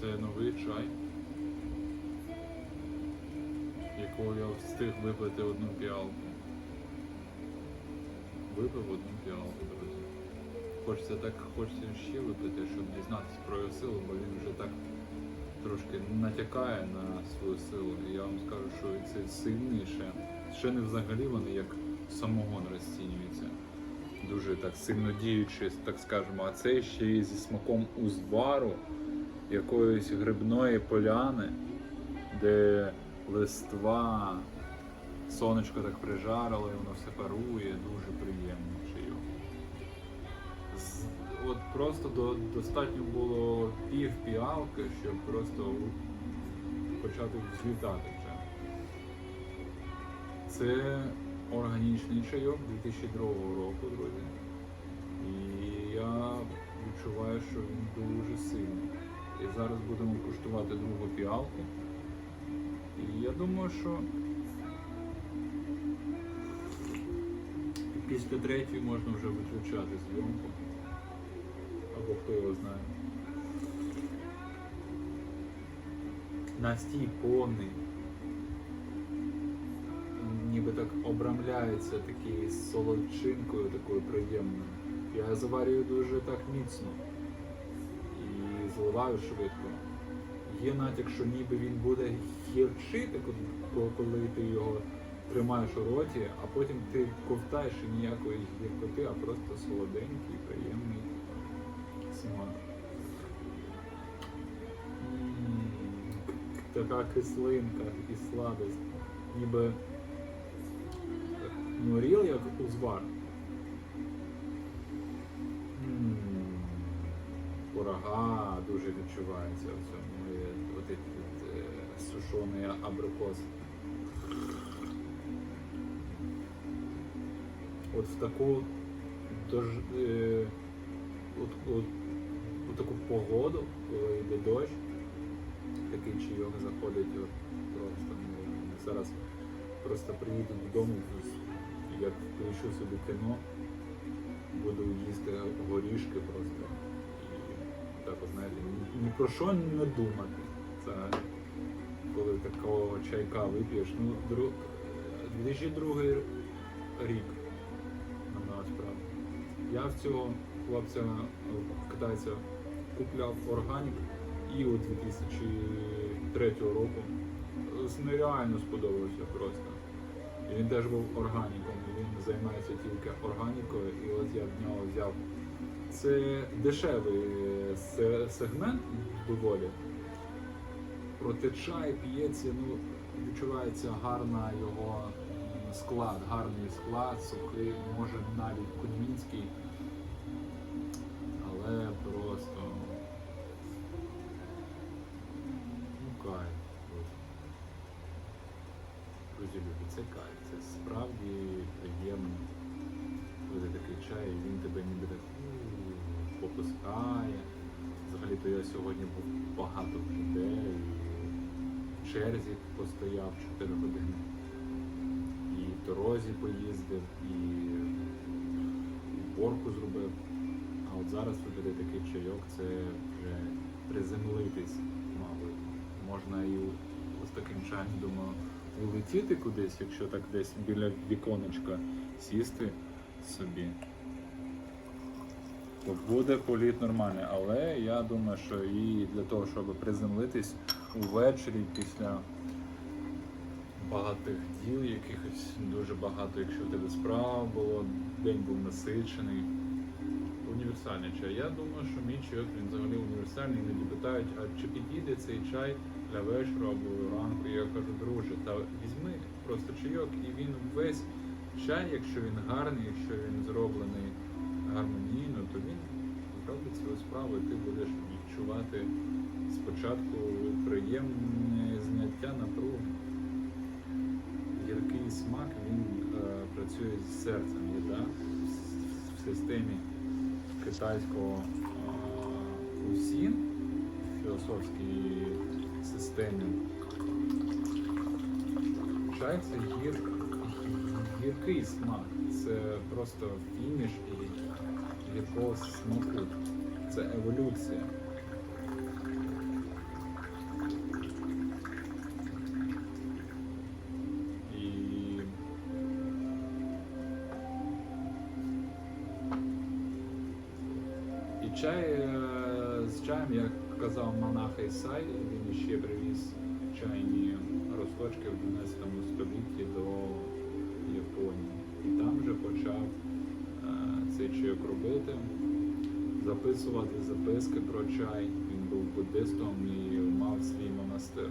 Це новий чай, якого я встиг випити одну піалку. Випив одну піалку, друзі. Хочеться так, хочеться ще випити, щоб дізнатися про його силу, бо він вже так трошки натякає на свою силу. І я вам скажу, що це сильніше. Ще не взагалі вони як самогон розцінюються. Дуже так сильно діючи, так скажемо, а це ще й зі смаком узвару якоїсь грибної поляни, де листва, сонечко так прижарило, і воно все парує, дуже приємно чайок. От просто до, достатньо було пів піалки, щоб просто почати взлітати вже. Це органічний чайок 2002 року, друзі. І я відчуваю, що він дуже сильний. І зараз будемо куштувати другу піалку. І я думаю, що після третьої можна вже виключати зйомку. Або хто його знає. Настій повний. Ніби так обрамляється такий солодчинкою такою приємною. Я заварюю дуже так міцно і заливаю швидко. Є натяк, що ніби він буде гірчити, коли- ти його тримаєш у роті, а потім ти ковтаєш і ніякої гіркоти, а просто солоденький, приємний смак. Така кислинка і сладость. Ніби ну, ріл як узвар. Курага дуже відчувається в цьому. І От ці от, е, сушений абрикос. От в таку дож, е, от, от, у таку погоду, коли йде дощ, такий чайок заходить от просто. Ну, зараз просто приїду додому, як включу собі кіно, буду їсти горішки просто. І так, от, знаєте, ні, ні про що не думати. Це коли такого чайка вип'єш. Ну, дру... 2002 рік насправді. Я в цього хлопця китайця купляв органік і у 2003 року. Нереально сподобався просто. І він теж був органіком, і він займається тільки органікою, і от я в нього взяв. Це дешевий е, сегмент доволі. Проте чай п'ється, ну, відчувається гарна його склад, гарний склад, сухий, може навіть кудмінський, Друзі, любі, це кайф, це справді приємно. Коли такий чай, і він тебе ніби так у, попускає. Взагалі-то я сьогодні був багато людей, в черзі постояв 4 години. І в дорозі поїздив, і уборку зробив. А от зараз випити такий чайок, це вже приземлитись, мабуть. Можна і з таким чаєм, думаю, улетіти кудись, якщо так десь біля віконечка сісти собі. То буде політ нормальний, але я думаю, що і для того, щоб приземлитись увечері після багатих діл, якихось дуже багато, якщо в тебе справ було, день був насичений. Універсальний чай. Я думаю, що мій чайок він взагалі універсальний. Іноді питають, а чи підійде цей чай для вечора або ранку? Я кажу, друже, та візьми просто чайок, і він весь чай, якщо він гарний, якщо він зроблений гармонійно, то він зробить свою справу, і ти будеш відчувати спочатку приємне зняття напруги. Гіркий смак він е, працює з серцем, їда в, системі китайського е, усін, філософській системі. Вчається гір... гіркий смак. Це просто фініш і якогось смаку. Це еволюція. Чай е, чаєм, як казав монах Ісай, він ще привіз чайні розточки в 12 столітті до Японії. І там вже почав е, цей чайок робити, записувати записки про чай. Він був буддистом і мав свій монастир.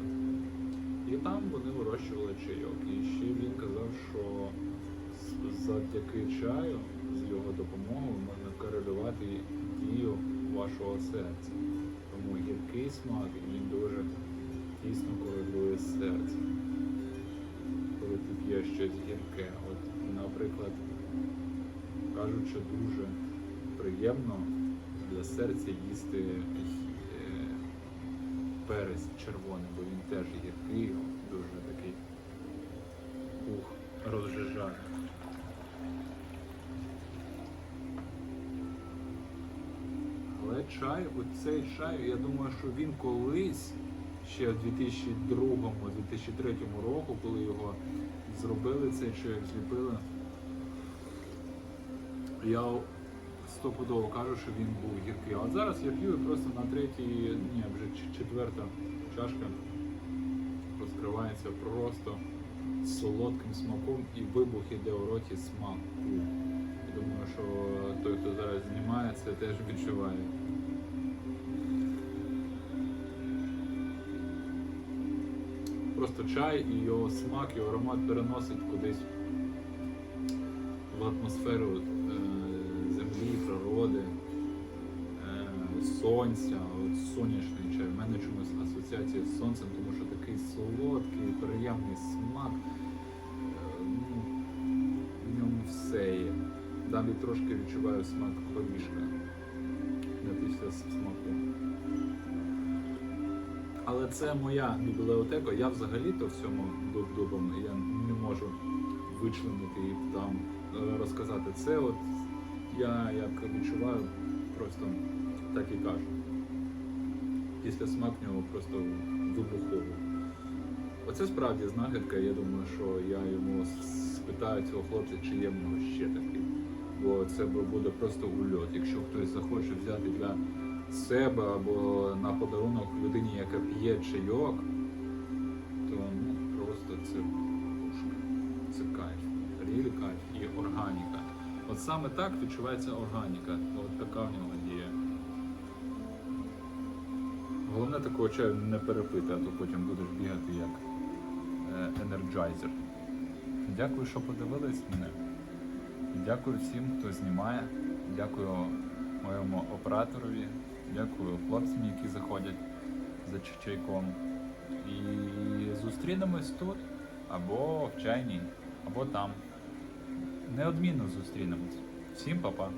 І там вони вирощували чайок. І ще він казав, що завдяки чаю, з його допомогою, можна корелювати дію вашого серця. Гіркий смак він дуже тісно корелює з серцем. Коли ти п'єш щось гірке. От, наприклад, кажуть, що дуже приємно для серця їсти е, перець червоний, бо він теж гіркий, дуже такий ух, розжижає. Чай, оцей чай, я думаю, що він колись, ще в 2002-2003 року, коли його зробили, цей чай зліпили, я стопудово кажу, що він був гіркий. А зараз я п'ю просто на третій, ні, вже четверта чашка розкривається просто солодким смаком і вибух іде у роті смаку. Думаю, що той, хто зараз знімає, це теж відчуває. Просто чай і його смак, його аромат переносить кудись в атмосферу е, землі, природи, е, сонця, от сонячний чай. У мене чомусь асоціація з сонцем, тому що такий солодкий, приємний смак. Далі трошки відчуваю смак горішка не після смаку. Але це моя бібліотека. Я взагалі-то в цьому дубом я не можу вичленити і там е, розказати. Це от я як відчуваю, просто так і кажу. Після смак нього просто вибуховий. Оце справді знахідка, я думаю, що я йому спитаю цього хлопця, чи є в нього ще такий. Бо це буде просто ульот. Якщо хтось захоче взяти для себе або на подарунок людині, яка п'є чайок, то ну, просто це пушка. Це кайф. Рілі кайф і органіка. От саме так відчувається органіка. От така в нього дія. Головне такого чаю не перепити, а то потім будеш бігати як е, енерджайзер. Дякую, що подивились мене. Дякую всім, хто знімає. Дякую моєму операторові. Дякую хлопцям, які заходять за чайком. І зустрінемось тут, або в чайній, або там. Неодмінно зустрінемось. Всім па-па.